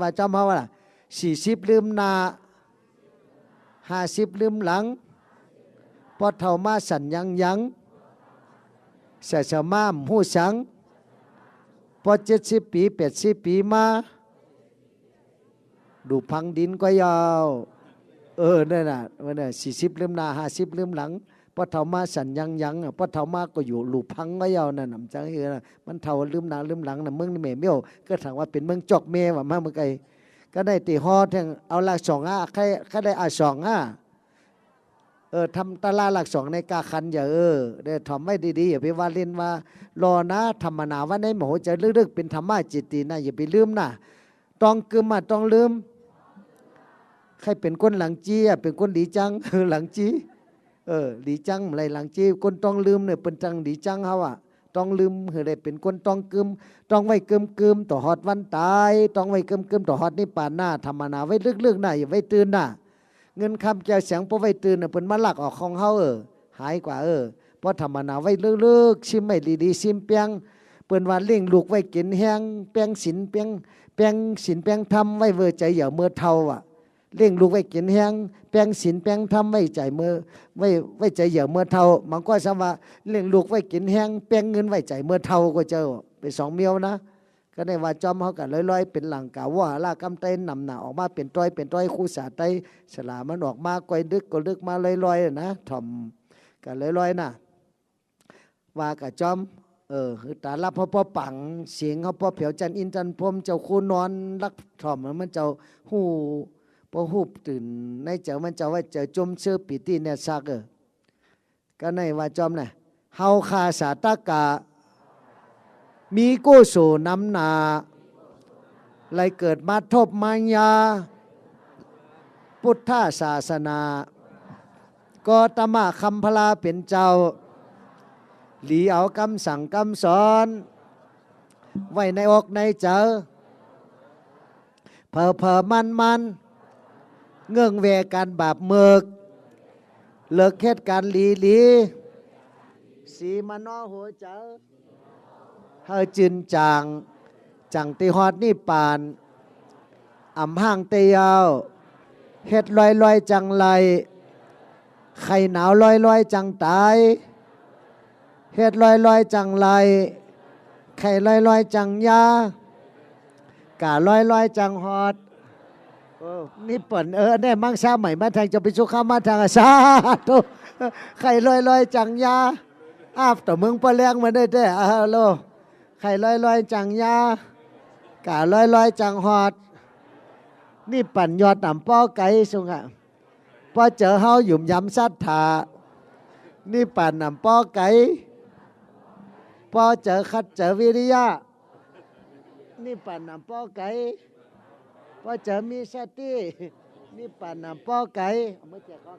ว่าจอมเฮาว่าสี่สิบลืมนาห้าสิบลืมหลังพอเท่ามาสันยังยังเสียสมาหูสังพอเจ็ดสิบปีแปดสิบปีมาดูพังดินก็ยาว เออนั่นน่ะมันน่ะสี่สิบลืมนาห้าสิบลืมหลัง พอเท่ามาสันยังยังอะพอเท่ามาก็อยู่หลูพังก็ยาวนั่นน่ะมันจังเออมันเท่าลืมหนาลืมหลังนะเมืองนี่แม่เมียวก็ถามว่าเป็นเมืองจอกเมว่ามาเมื่อไกก็ได้ตีฮอแทงเอาหลักสองอะใครใครได้อะสองอะเออทำตลาดหลักสองในกาคันอย่าเออได้ทำไม่ดีๆอย่าไปว่าเล่นว่ารอนะธรรมนาว่าในหมโหจะลึกๆเป็นธรรมะจิตตินะอย่าไปลืมนะต้องกึมมาต้องลืม ใครเป็นคนหลังจี้เป็นคนดีจังหลังจี้ เออดีจังอะไรหลังจี้คนต้องลืมเนี่ยเป็นจังดีจังเฮาอะต้องลืมเฮอได้เป็นคนต้องกึมต้องไว้กึมกึมต่อฮอดวันตายต้องไว้กึมกึมต่อฮอดนิพพานหน้าธรรมนาไว้ลึกๆหน้าอย่าไว้ตื่นหน้าเงินคำแก้วเสียงพอไว้ตื่นน่ะเพิ่นมาลักออกของเฮาเออหายกว่าเออเพราะธรรมนาไว้ลึกๆชิมไม่ดีๆชิมเปียงเปิ้นว่าเลี้ยงลูกไว้กินแห้งเปียงศีลเปียงเปียงศีลเปียงธรรมไว้เวอใจอย่าเมื่อเท่าอะ เลี้ยงลูกไว้กินแห้งแปลงศีลแปลงธรรมไว้ใจเมื่อไว้ไว้ใจเหยื่อเมื่อเท่ามันก็สว่าเลี้ยงลูกไว้กินแห้งแปลงเงินไว้ใจเมื่อเท่าก็เจอเป็นสองเมียวนะ ก็ได้ว่าจอมเขากันลอยๆ เป็นหลังกาว่าลากำเต้นนำหนาออกมาเป็นต้อยเป็นต้อยคู่สาไตสลามันออกมาก้อยดึกก็ดึกมาลอยๆนะถ่อมกันลอยๆนะว่ากับจอมเออคือตาลับพ่อพ่อปังเสียงเขาพ่อเผียวจันอินจันทร์พรมเจ้าคู่นอนรักถ่อมมันเจ้าหู พอหูตื่นในเจ้ามันเจ้าว่าเจ้าจมเชื่อปีตีเนี่ยซักเออก็ในว่าจอมน่ะเฮาคาสาตากะ มีกู้สู่น้ำนาไหลเกิดมาทบมายา พุทธศาสนา ก็ตมะคำพลาเป็นเจ้า หลีเอาคำสั่งคำสอน ไว้ในอกในเจอเพอเพอมันมัน เงื่องเวกันบาปเมือกเลิกเหตุการลีลี สีมานอหัวเจอเฮาจินจางจังติฮอดนี่ปานอำห้างเตียวเฮ็ดลอยลอยจังไรไข่หนาวลอยลอยจังตายเฮ็ดลอยลอยจังไรไข่ลอยลอยจังยากาลอยลอยจังฮอด นี่เปิ่นเออได้มั่งซาใหม่มาทางจะไปสุขามาทางอาสาธุไข่ลอยลอยจังยาอาบต่อมึงปะแรงมาได้แต่อาโลไข่ลอยลอยจังยากาลอยลอยจังฮอด นี่ปั่นยอดต่ำป้อไก่สุงอะป้อเจอเฮาหยุ่มย้ำซัดถานี่ปั่นน่ำป้อไก่ป้อเจอคัดเจอวิริยะนี่ปั่นนำป้อไก่ป้อเจอมีสตินี่ปั่นน่ำป้อไก่ เอามาแจกเขากัน